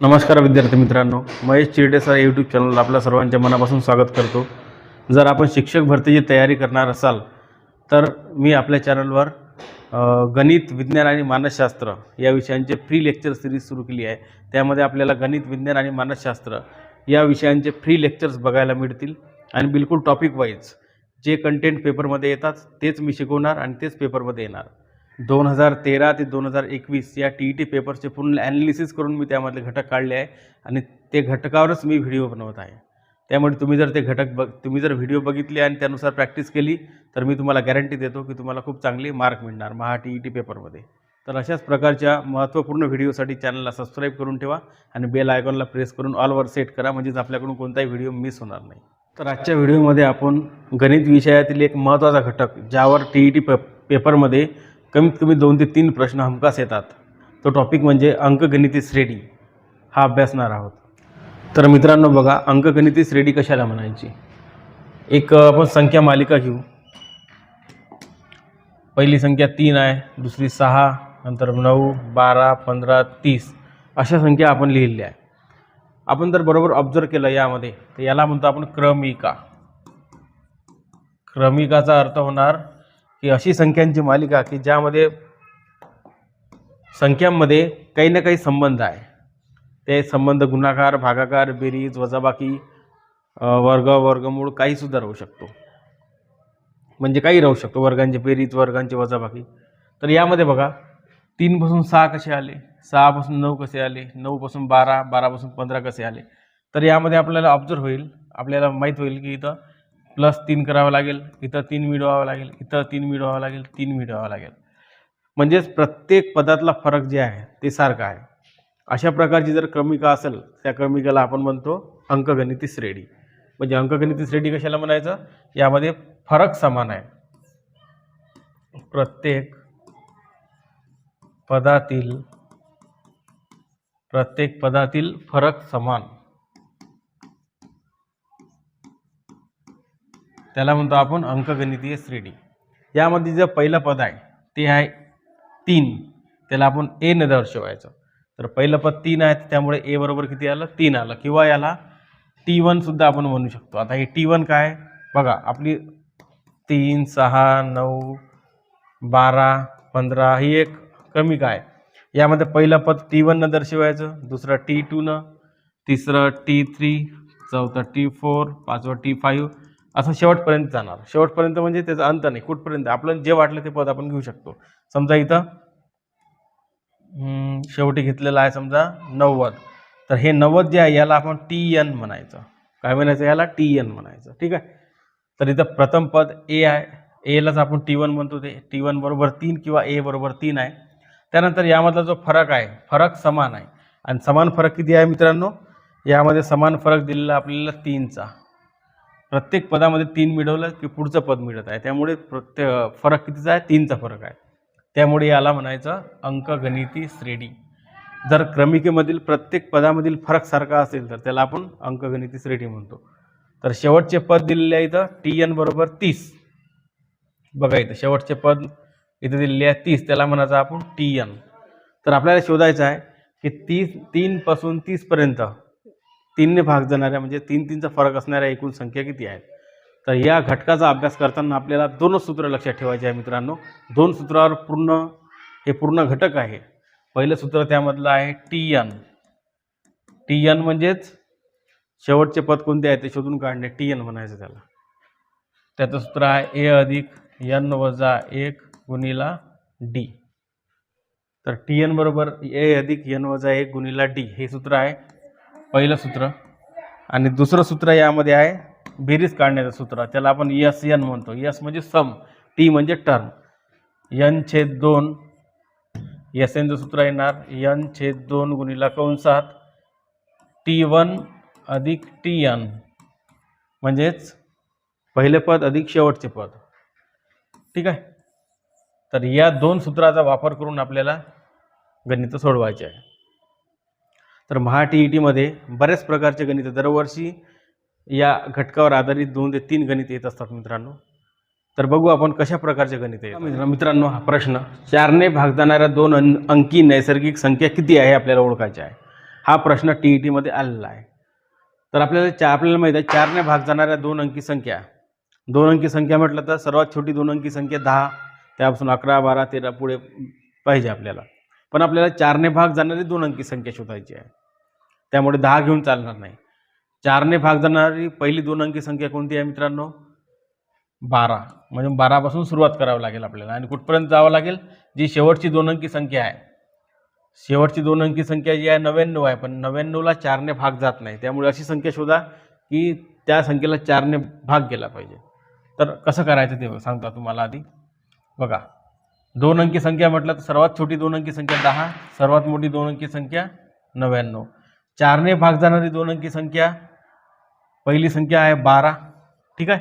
नमस्कार विद्यार्थी मित्रांनो महेश चिरडे सर यूट्यूब चॅनलला आपल्या सर्वांच्या मनापासून स्वागत करतो. जर आपण शिक्षक भरतीची तयारी करणार असाल तर मी आपल्या चॅनलवर गणित विज्ञान आणि मानसशास्त्र या विषयांचे फ्री लेक्चर सिरीज सुरू केली आहे. त्यामध्ये आपल्याला गणित विज्ञान आणि मानसशास्त्र या विषयांचे फ्री लेक्चर्स बघायला मिळतील. आणि बिलकुल टॉपिक वाईज जे कंटेंट पेपरमध्ये येतात तेच मी शिकवणार आणि तेच पेपरमध्ये येणार. दोन हजार तेरा ते दोन हजार एकवीस या टी ई टी पेपरचे पूर्ण ॲनालिसिस करून मी त्यामधले घटक काढले आहे आणि ते घटकावरच मी व्हिडिओ बनवत आहे. त्यामुळे तुम्ही जर ते घटक बघ तुम्ही जर व्हिडिओ बघितले आणि त्यानुसार प्रॅक्टिस केली तर मी तुम्हाला गॅरंटी देतो की तुम्हाला खूप चांगले मार्क मिळणार महा टी ई टी पेपरमध्ये तर अशाच प्रकारच्या महत्त्वपूर्ण व्हिडिओसाठी चॅनलला सबस्क्राईब करून ठेवा आणि बेल आयकॉनला प्रेस करून ऑलवर सेट करा म्हणजेच आपल्याकडून कोणताही व्हिडिओ मिस होणार नाही. तर आजच्या व्हिडिओमध्ये आपण गणित विषयातील एक महत्त्वाचा घटक ज्यावर टी ई टी पे पेपरमध्ये कमीत कमी दोन ते तीन प्रश्न हमखास येतात. तो टॉपिक म्हणजे अंकगणिती श्रेणी हा अभ्यासणार आहोत. तर मित्रांनो बघा अंकगणिती श्रेणी कशाला म्हणायची? एक आपण संख्या मालिका घेऊ. पहिली संख्या तीन आहे दुसरी सहा नंतर नऊ बारा पंधरा तीस. अशा संख्या आपण लिहिलेल्या आहे आपण जर बरोबर ऑब्झर्व केलं यामध्ये तर याला म्हणतो आपण क्रमिका. क्रमिकाचा अर्थ होणार ही अशी संख्यांची मालिका की ज्यामध्ये संख्यांमध्ये काही ना काही संबंध आहे. ते संबंध गुणाकार भागाकार बेरीज वजाबाकी वर्ग वर्गमूळ काहीसुद्धा राहू शकतो. म्हणजे काही राहू शकतो. वर्गांची बेरीज वर्गांची वजाबाकी. तर यामध्ये बघा तीनपासून सहा कसे आले? सहापासून नऊ कसे आले? नऊपासून बारा बारापासून पंधरा कसे आले? तर यामध्ये आपल्याला ऑब्झर्व होईल आपल्याला माहीत होईल की इथं प्लस तीन करावं लागेल इथं तीन मिळवावं लागेल इथं तीन मिळवावं लागेल तीन मिळवावं लागेल. म्हणजेच प्रत्येक पदातला फरक जे आहे ते सारखा आहे. अशा प्रकारची जर क्रमिका असेल त्या क्रमिकेला आपण म्हणतो अंकगणिती श्रेणी. म्हणजे अंकगणिती श्रेणी कशाला म्हणायचं? यामध्ये फरक समान आहे. प्रत्येक पदातील प्रत्येक पदातील फरक समान. त्याला म्हणतो आपण अंकगणितीय श्रेणी. यामध्ये जे पहिलं पद आहे ते आहे तीन. त्याला आपण ए न दर्शवायचं. तर पहिलं पद तीन आहे त्यामुळे ए बरोबर किती आलं? तीन आलं. किंवा याला टी वन सुद्धा आपण म्हणू शकतो. आता हे टी वन काय बघा आपली तीन सहा नऊ बारा पंधरा ही एक कमी आहे? यामध्ये पहिलं पद टी वननं दर्शवायचं दुसरं टी टूनं तिसरं टी थ्री चौथं टी फोर पाचवं टी फाईव्ह असं शेवटपर्यंत जाणार. शेवटपर्यंत म्हणजे त्याचा अंत नाही. कुठपर्यंत? आपल्याला जे वाटलं ते पद आपण घेऊ शकतो. समजा इथं शेवटी घेतलेलं आहे समजा नव्वद. तर हे नव्वद जे आहे याला आपण टी एन म्हणायचं. काय म्हणायचं? याला टी एन म्हणायचं. ठीक आहे? तर इथं प्रथम पद ए आहे. एलाच आपण टी वन म्हणतो ते. टी वन बरोबर तीन किंवा ए बरोबर तीन आहे. त्यानंतर यामधला जो फरक आहे फरक समान आहे. आणि समान फरक किती आहे मित्रांनो? यामध्ये समान फरक दिलेला आपल्याला तीनचा. प्रत्येक पदामध्ये तीन मिळवलं की पुढचं पद मिळत आहे. त्यामुळे प्रत्येक फरक कितीचा आहे? तीनचा फरक आहे. त्यामुळे याला म्हणायचं अंकगणिती श्रेणी. जर क्रमिकेमधील प्रत्येक पदामधील फरक सारखा असेल तर त्याला आपण अंकगणिती श्रेणी म्हणतो. तर शेवटचे पद दिलेले आहे इथं टी एन बरोबर तीस. बघा इथं शेवटचे पद इथं दिलेले आहे तीस. त्याला म्हणायचं आपण टी एन तर आपल्याला शोधायचं आहे की तीस तीनपासून तीसपर्यंत तीनने भाग जाणाऱ्या म्हणजे तीन तीनचा फरक असणाऱ्या एकूण संख्या किती आहेत? तर या घटकाचा अभ्यास करताना आपल्याला दोनच सूत्र लक्षात ठेवायचे आहे मित्रांनो. दोन सूत्रावर पूर्ण हे पूर्ण घटक आहे. पहिलं सूत्र त्यामधलं आहे टी एन टी एन म्हणजेच शेवटचे पद कोणते आहे ते शोधून काढणे. टी एन म्हणायचं त्याला. त्याचं सूत्र आहे ए अधिक एन वजा एक गुणिला डी तर टी एन बरोबर ए अधिक एन वजा एक गुणिला डी हे सूत्र आहे पहिलं सूत्र. आणि दुसरं सूत्र यामध्ये आहे बेरीज काढण्याचं सूत्र. त्याला आपण यस एन म्हणतो. यस म्हणजे सम टी म्हणजे टर्म. यन छेद दोन यस एनचं सूत्र येणार. यन छेद दोन गुणिला कंसात टी वन अधिक टी एन. म्हणजेच पहिले पद अधिक शेवटचे पद. ठीक आहे? तर या दोन सूत्राचा वापर करून आपल्याला गणित सोडवायचे आहे. तर महा टी ई टीमध्ये बऱ्याच प्रकारचे गणित दरवर्षी या घटकावर आधारित दोन ते तीन गणित येत असतात मित्रांनो. तर बघू आपण कशा प्रकारचे गणित आहे. मित्रांनो हा प्रश्न. चारने भाग जाणाऱ्या दोन अं- अंकी नैसर्गिक संख्या किती आहे आपल्याला ओळखायची आहे. हा प्रश्न टी ई टीमध्ये आलेला आहे. तर आपल्याला चा आपल्याला माहीत आहे चारने भाग जाणाऱ्या दोन अंकी संख्या. दोन अंकी संख्या म्हटलं तर सर्वात छोटी दोन अंकी संख्या दहा त्यापासून अकरा बारा तेरा पुढे पाहिजे आपल्याला. पण आपल्याला चारने भाग जाणारी दोन अंकी संख्या शोधायची आहे. त्यामुळे दहा घेऊन चालणार नाही. चारने भाग जाणारी पहिली दोन अंकी संख्या कोणती आहे मित्रांनो? बारा. म्हणजे बारापासून सुरुवात करावी लागेल आपल्याला आणि कुठपर्यंत जावं लागेल? जी शेवटची दोन अंकी संख्या आहे. शेवटची दोन अंकी संख्या जी आहे नव्याण्णव आहे पण नव्याण्णवला चारने भाग जात नाही. त्यामुळे अशी संख्या शोधा की त्या संख्येला चारने भाग गेला पाहिजे. तर कसं करायचं ते सांगता तुम्हाला आधी. बघा. दोन अंकी संख्या म्हटलं तर सर्वात छोटी दोन अंकी संख्या दहा सर्वात मोठी दोन अंकी संख्या नव्याण्णव. चारने भाग जाणारी दोन अंकी संख्या पहिली संख्या आहे बारा ठीक आहे?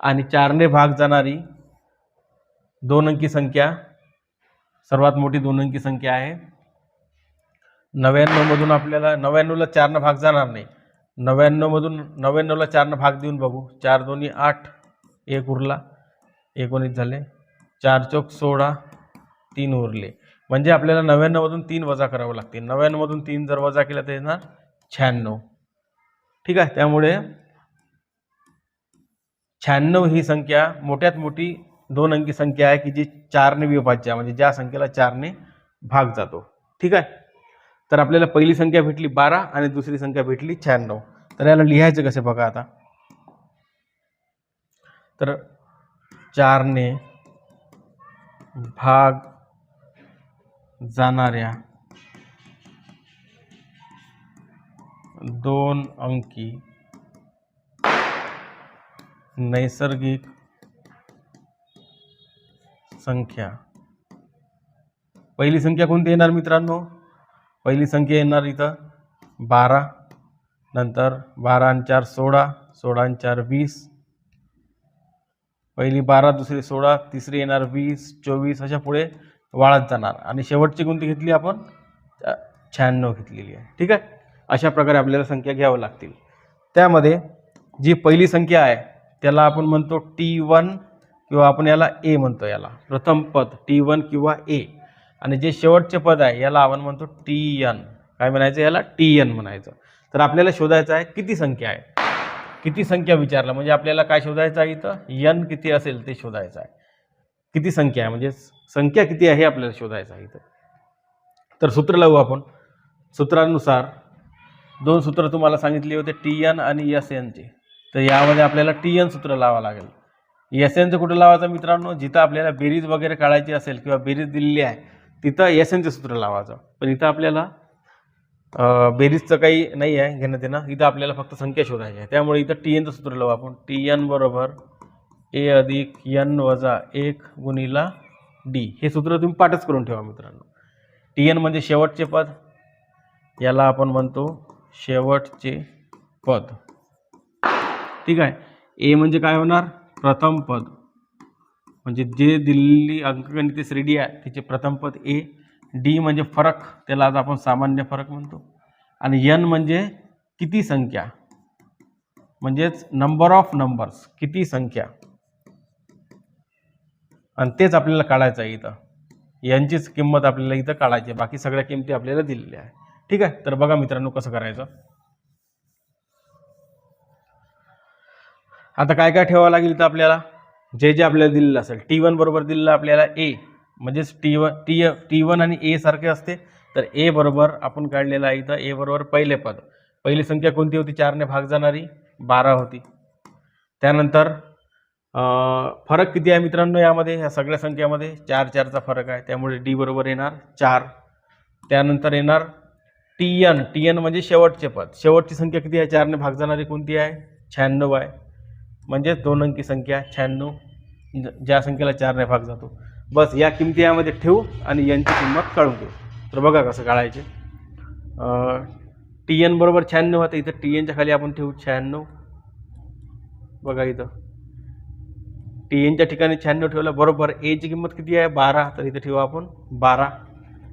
आणि चारने भाग जाणारी दोन अंकी संख्या सर्वात मोठी दोन अंकी संख्या आहे नव्याण्णवमधून आपल्याला नव्याण्णवला चारनं भाग जाणार नाही. नव्याण्णवमधून नव्याण्णवला चारनं भाग देऊन बघू. चार दोन्ही आठ एक उरला. एकोणीस झाले. चार चौक सोळा तीन उरले. म्हणजे आपल्याला नव्याण्णवमधून तीन वजा करावं लागते नव्याण्णवमधून तीन जर वजा केलं तर येणार शहाण्णव. ठीक आहे? त्यामुळे शहाण्णव ही संख्या मोठ्यात मोठी दोन अंकी संख्या आहे की जी चारने विभाज्य आहे. म्हणजे ज्या संख्येला चारने भाग जातो. ठीक आहे? तर आपल्याला पहिली संख्या भेटली बारा आणि दुसरी संख्या भेटली शहाण्णव. तर याला लिहायचं कसे बघा आता. तर चारने भाग जाणाऱ्या दोन अंकी नैसर्गिक संख्या. पहिली संख्या कोणती येणार मित्रांनो? पहिली संख्या येणार इथं बारा नंतर बारा आणि चार सोळा सोळा आणि चार वीस पहिली बारा दुसरी सोळा तिसरी येणार वीस चोवीस अशा पुढे वाढत जाणार. आणि शेवटची कोणती घेतली आपण शहाण्णव घेतलेली आहे. ठीक आहे? अशा प्रकारे आपल्याला संख्या घ्यावं लागतील. त्यामध्ये जी पहिली संख्या आहे त्याला आपण म्हणतो टी वन किंवा आपण याला ए म्हणतो याला. प्रथम पद टी वन किंवा ए आणि जे शेवटचे पद आहे याला आपण म्हणतो टी एन काय म्हणायचं? याला टी एन म्हणायचं. तर आपल्याला शोधायचं आहे किती संख्या आहे? किती संख्या विचारला? म्हणजे आपल्याला काय शोधायचं आहे इथं? यन किती असेल ते शोधायचं आहे. किती संख्या आहे? म्हणजे संख्या किती आहे हे आपल्याला शोधायचं आहे इथं. तर सूत्र लावू आपण. सूत्रानुसार दोन सूत्र तुम्हाला सांगितले होते टी एन आणि एस एनचे तर यामध्ये आपल्याला टी एन सूत्र लावावं लागेल. एस एनचं कुठं लावायचं मित्रांनो? जिथं आपल्याला बेरीज वगैरे काढायची असेल किंवा बेरीज दिलेली आहे तिथं एस एनचं सूत्र लावायचं. पण इथं आपल्याला बेरीजचं काही नाही आहे घेणं देणं. इथं आपल्याला फक्त संख्या शोधायची आहे. त्यामुळे इथं टी एनचं सूत्र लावू आपण. टी एन बरोबर ए अधिक एन वजा एक गुणिला डी हे सूत्र तुम्ही पाठच करून ठेवा मित्रांनो. टी एन म्हणजे शेवटचे पद. याला आपण म्हणतो शेवटचे पद. ठीक आहे. ए म्हणजे काय होणार? प्रथम पद. म्हणजे जे दिल्ली अंकगणित श्रेणी आहे तिचे प्रथम पद ए डी म्हणजे फरक त्याला आज आपण सामान्य फरक म्हणतो. आणि एन म्हणजे किती संख्या? म्हणजेच नंबर ऑफ नंबर्स किती संख्या? आणि तेच आपल्याला काढायचं आहे इथं. यांचीच किंमत आपल्याला इथं काढायची आहे. बाकी सगळ्या किमती आपल्याला दिलेल्या आहे ठीक आहे? तर बघा मित्रांनो कसं करायचं. आता काय काय ठेवावं लागेल इथं आपल्याला? जे जे आपल्याला दिलेलं असेल. टी वन बरोबर दिलेलं आपल्याला ए म्हणजेच T one T T one आणि ए सारखे असते. तर ए बरोबर आपण काढलेलं आहे इथं. ए बरोबर पहिले पद. पहिली संख्या कोणती होती? चारने भाग जाणारी. बारा होती. त्यानंतर फरक किती आहे मित्रांनो यामध्ये? ह्या सगळ्या संख्यामध्ये चार चारचा फरक आहे. त्यामुळे डी बरोबर येणार चार. त्यानंतर येणार टी एन टी एन म्हणजे शेवटचे पद. शेवटची संख्या किती आहे? चारने भाग जाणारी कोणती आहे? शहाण्णव आहे. म्हणजे दोन अंकी संख्या शहाण्णव ज- ज्या संख्येला चारने भाग जातो. बस या किमती यामध्ये ठेवू आणि यांची किंमत काढून घेऊ. तर बघा कसं काढायचे. टी एन बरोबर शहाण्णव आता इथं टी एनच्या खाली आपण ठेवू शहाण्णव. बघा इथं. टी एनच्या ठिकाणी शहाण्णव ठेवलं बरोबर एची किंमत किती आहे? बारा. तर इथं ठेवू आपण बारा.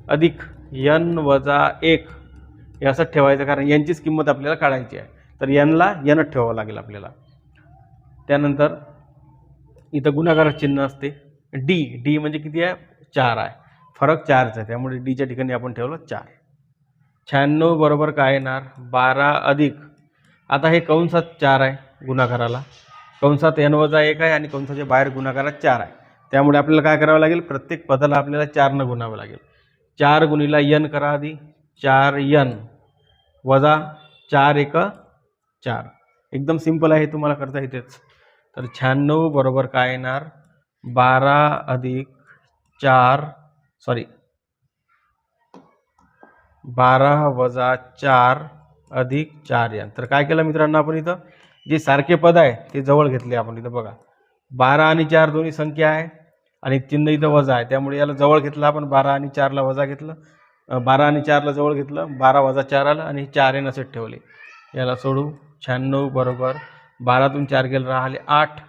अधिक यन वजा एक. हे असंच ठेवायचं कारण यांचीच किंमत आपल्याला काढायची आहे. तर यनला यनच ठेवावं लागेल आपल्याला. त्यानंतर इथं गुणाकाराचं चिन्ह असते. डी डी म्हणजे किती आहे? चार आहे. फरक चारचा आहे. त्यामुळे डीच्या ठिकाणी आपण ठेवलं चार. शहाण्णव बरोबर काय येणार? बारा अधिक. आता हे कंसात चार आहे गुणाकाराला. कंसात एन वजा एक आहे आणि कंसाच्या बाहेर गुणाकारात चार आहे. त्यामुळे आपल्याला काय करावं लागेल? प्रत्येक पदाला आपल्याला चारनं गुणावं लागेल. चार गुणीला यन करा आधी. चार यन वजा चार एक चार. एकदम सिंपल आहे तुम्हाला करता येतेच. तर शहाण्णव बरोबर काय येणार? बारा अधिक चार सॉरी बारा वजा चार अधिक चार यान. तर काय केलं मित्रांनो आपण इथं? जे सारखे पद आहे ते जवळ घेतले आपण इथं बघा. बारा आणि चार दोन्ही संख्या आहे आणि चिन्ह इथं वजा आहे. त्यामुळे याला जवळ घेतलं आपण बारा आणि चारला वजा घेतलं. बारा आणि चारला जवळ घेतलं बारा वजा चार आलं आणि चार एन असे ठेवले. याला सोडू शहाण्णव बरोबर. बारातून चार गेलं राहिले आठ.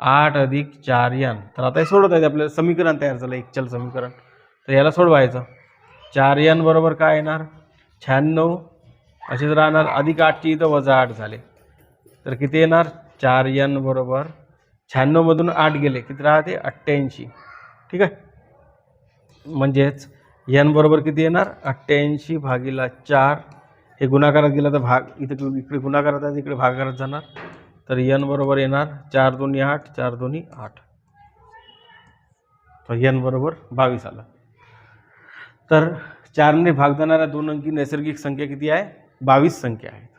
आठ अधिक चार यन. तर आता हे सोडत आहे आपल्याला. समीकरण तयार झालं एक चल समीकरण. तर याला सोडवायचं. चार यन बरोबर काय येणार? शहाण्णव. असेच राहणार. अधिक आठची इथं वजा आठ झाले. तर किती येणार? चार यन बरोबर. शहाण्णवमधून आठ गेले. किती राहते? अठ्ठ्याऐंशी. ठीक आहे? म्हणजेच यन बरोबर किती येणार? अठ्ठ्याऐंशी भागीला चार. हे गुणाकारात गेला तर भाग इथे इकडे गुणाकारात आहे इकडे भागाकारात जाणार. तर यन बरोबर येणार चार दोन्ही आठ चार दोन्ही आठ. तर यन बरोबर बावीस आला. तर चारने भाग देणाऱ्या दोन अंकी नैसर्गिक संख्या किती आहे? बावीस संख्या आहेत